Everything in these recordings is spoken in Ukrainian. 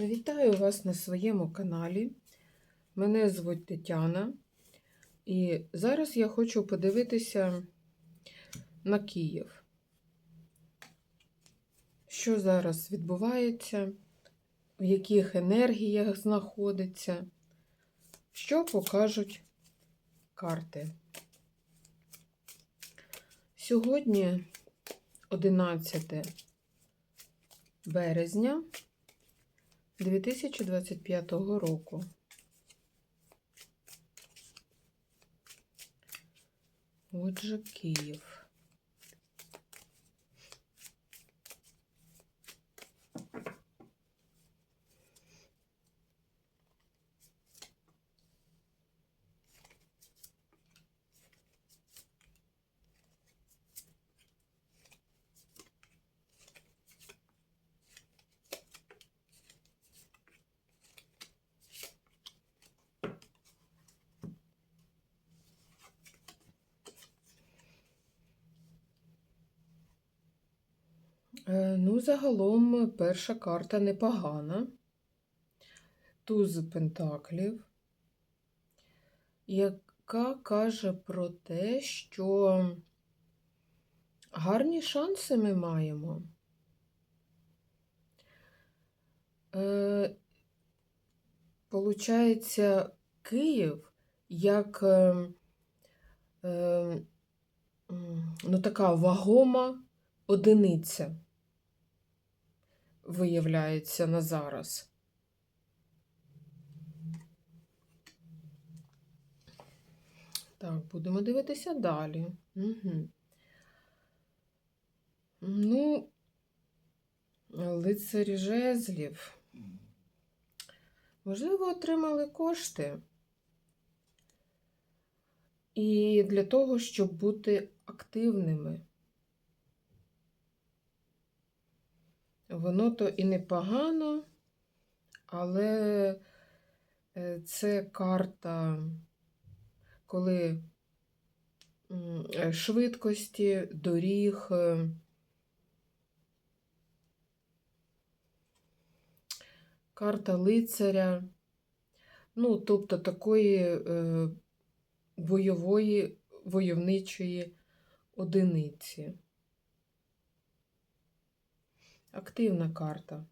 Вітаю вас на своєму каналі. Мене звуть Тетяна. І зараз я хочу подивитися на Київ. Що зараз відбувається, в яких енергіях знаходиться, що покажуть карти. Сьогодні 11 березня 2025 року. Отже, Київ. Ну, загалом перша карта непогана. Туз Пентаклів, яка каже про те, що гарні шанси ми маємо. Е, Получається, Київ як е, е, ну, така вагома одиниця виявляється на зараз. Так, будемо дивитися далі. Угу. Ну, лицарі жезлів. Можливо, отримали кошти. І для того, щоб бути активними. Воно то і непогано, але е, це карта, коли е, швидкості, доріг, е, карта лицаря, ну, тобто такої е, бойової, войовничої одиниці. Активна карта.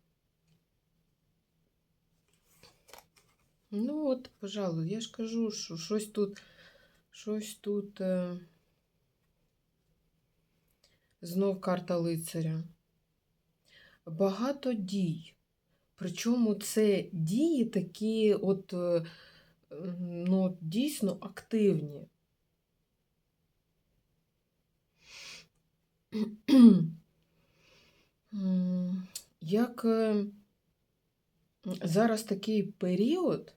Ну, от, пожалуй, я ж кажу, що щось тут, щось тут е, знов карта лицаря. Багато дій. Причому це дії такі, от, е, ну, дійсно активні. Як е, зараз такий період,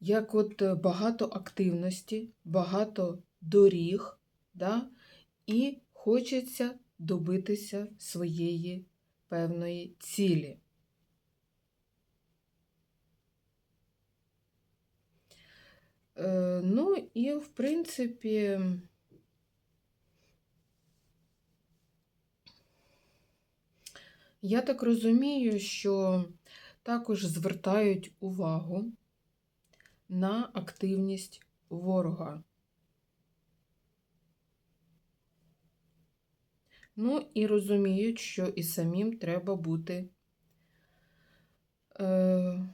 як от е, багато активності, багато доріг, да? і хочеться добитися своєї певної цілі. Е, Ну і, в принципі, я так розумію, що також звертають увагу на активність ворога. Ну і розуміють, що і самим треба бути е,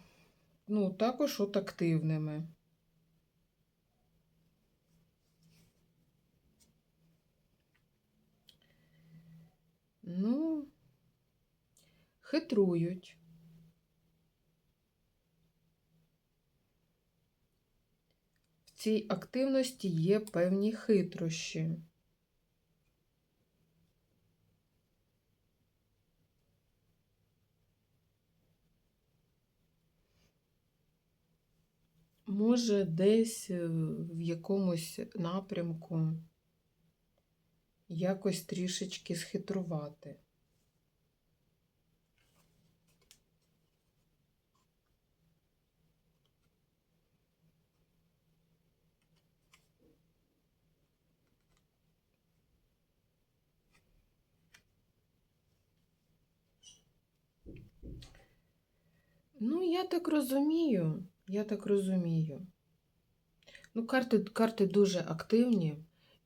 ну, також от активними. Ну, хитрують. В цій активності є певні хитрощі. Може, десь е, в якомусь напрямку якось трішечки схитрувати. Ну, я так розумію. Я так розумію. Ну, карти, карти дуже активні,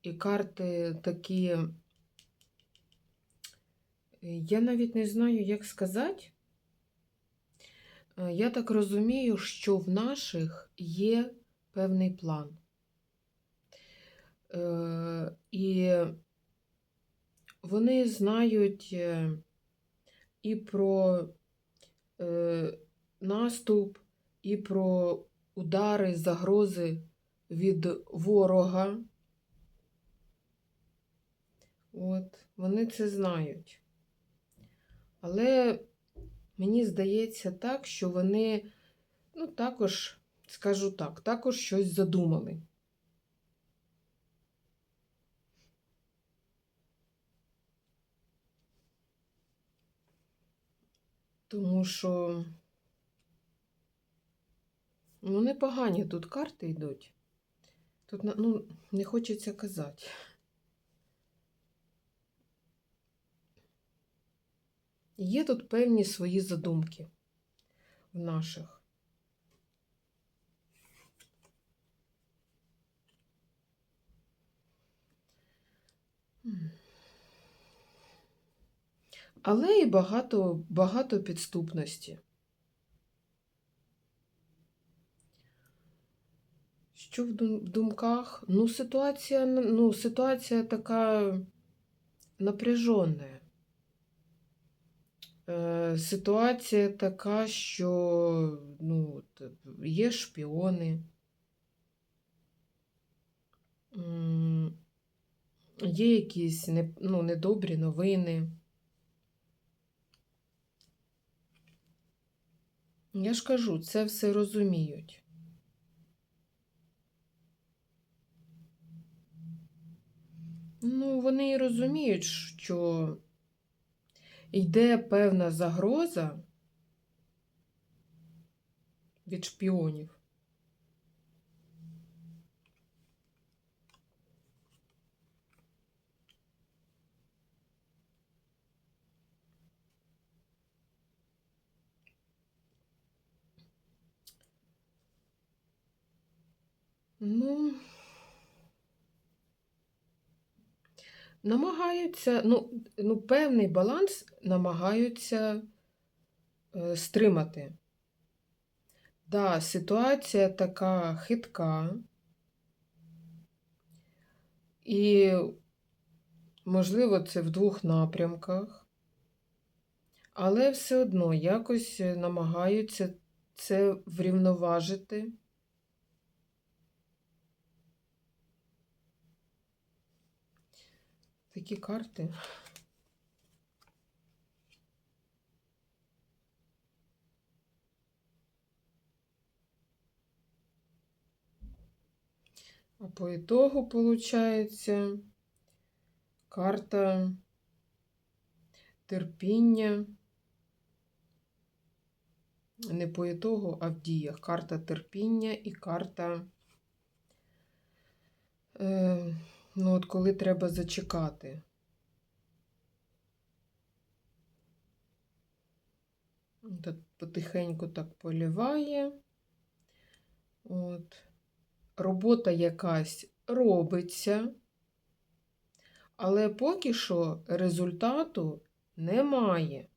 і карти такі. Я навіть не знаю, як сказати. Е, Я так розумію, що в наших є певний план. Е, І вони знають е, і про е, наступ, і про удари, загрози від ворога. От, вони це знають. Але мені здається так, що вони, ну, також, скажу так, також щось задумали. Тому що, ну, непогані тут карти йдуть. Тут, ну, не хочеться казати. Є тут певні свої задумки в наших. Але і багато, багато підступності. Що в дум- в думках? Ну, ситуація, ну, ситуація така напряжена. Е, Ситуація така, що ну, є шпіони, є якісь ну, недобрі новини. Я ж кажу, це все розуміють. Ну, вони і розуміють, що йде певна загроза від шпіонів. Ну, намагаються, ну, ну, певний баланс намагаються е, стримати. Да, ситуація така хитка, і, можливо, це в двох напрямках, але все одно якось е, намагаються це врівноважити. Такі карти. А по итогу получається карта терпіння. Не по итогу, а в діях. Карта терпіння і карта. Е, ну, от коли треба зачекати. Тут потихеньку так поліває. От. Робота якась робиться, але поки що результату немає.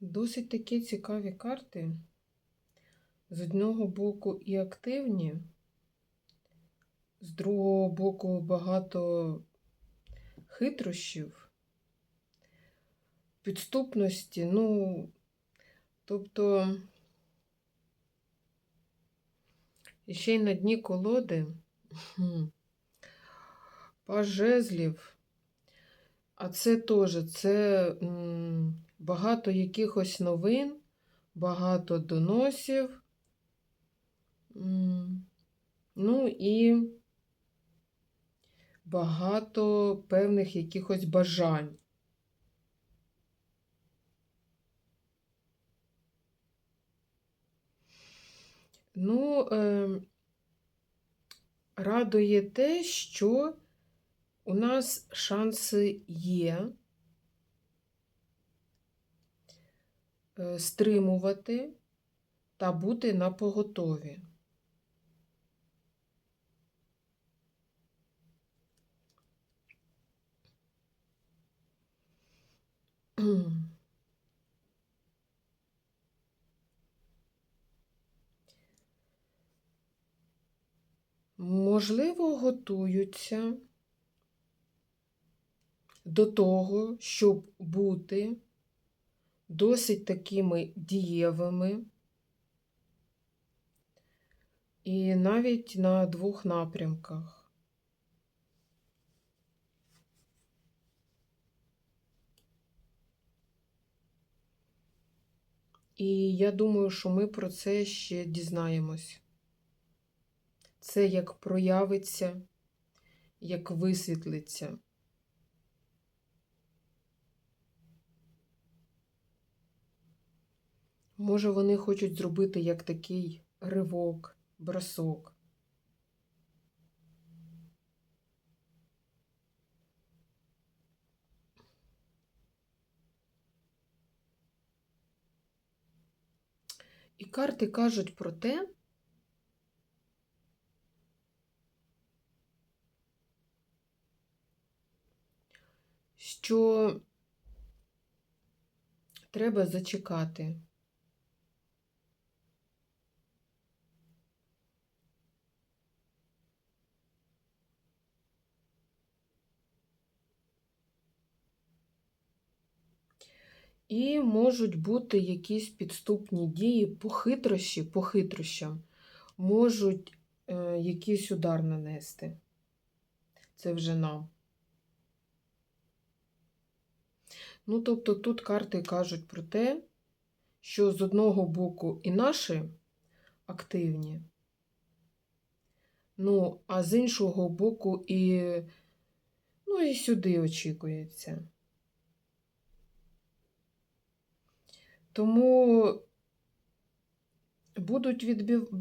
Досить такі цікаві карти. З одного боку і активні, з другого боку багато хитрощів, підступності, ну, тобто, ще й на дні колоди хм, паж жезлів, а це теж це багато якихось новин, багато доносів. Ну і багато певних якихось бажань. Ну, е, радує те, що у нас шанси є е, стримувати та бути на поготові. Можливо, готуються до того, щоб бути досить такими дієвими і навіть на двох напрямках. І я думаю, що ми про це ще дізнаємось. Це як проявиться, як висвітлиться. Може, вони хочуть зробити як такий ривок, бросок. І карти кажуть про те, що треба зачекати. І можуть бути якісь підступні дії по хитрощі, по хитрощам, можуть е, якийсь удар нанести. Це вже нам. Ну, тобто тут карти кажуть про те, що з одного боку і наші активні, ну, а з іншого боку і, ну, і сюди очікується. Тому будуть, відбив...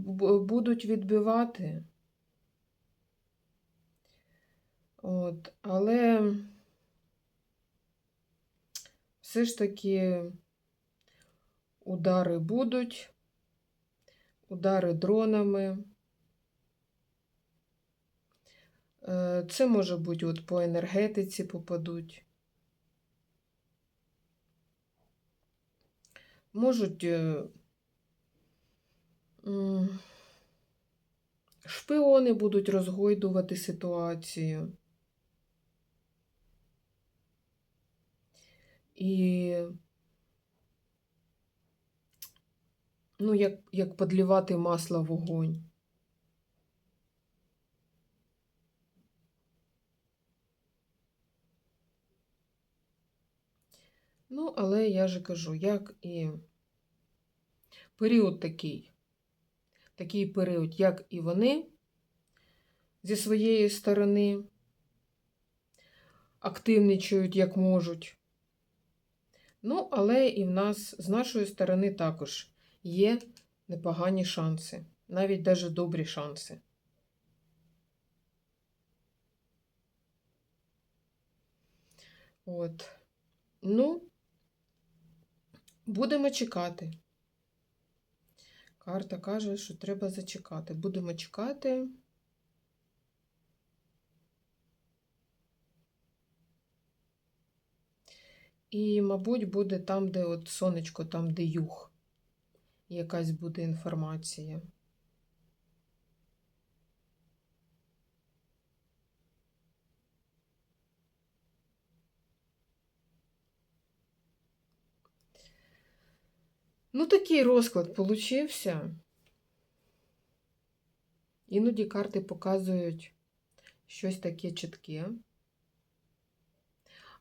будуть відбивати. От, але все ж таки удари будуть, удари дронами. Е, це може бути от по енергетиці попадуть. Можуть е, шпіони будуть розгойдувати ситуацію. І, ну, як, як подлівати масло в вогонь. Ну, але я же кажу, як і період такий, такий період, як і вони зі своєї сторони активничають, як можуть. Ну, але і в нас з нашої сторони також є непогані шанси, навіть даже добрі шанси. От. Ну, будемо чекати. Карта каже, що треба зачекати. Будемо чекати. І, мабуть, буде там, де от сонечко, там, де юг. Якась буде інформація. Ну, такий розклад получився. Іноді карти показують щось таке чітке.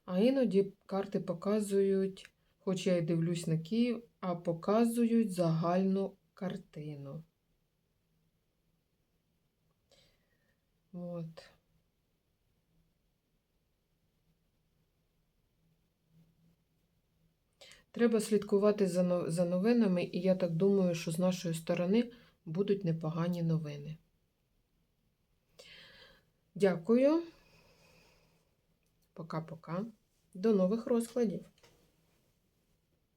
А іноді карти показують, хоч я й дивлюсь на Київ, а показують загальну картину. От. Треба слідкувати за новинами, і я так думаю, що з нашої сторони будуть непогані новини. Дякую. Пока-пока. До нових розкладів!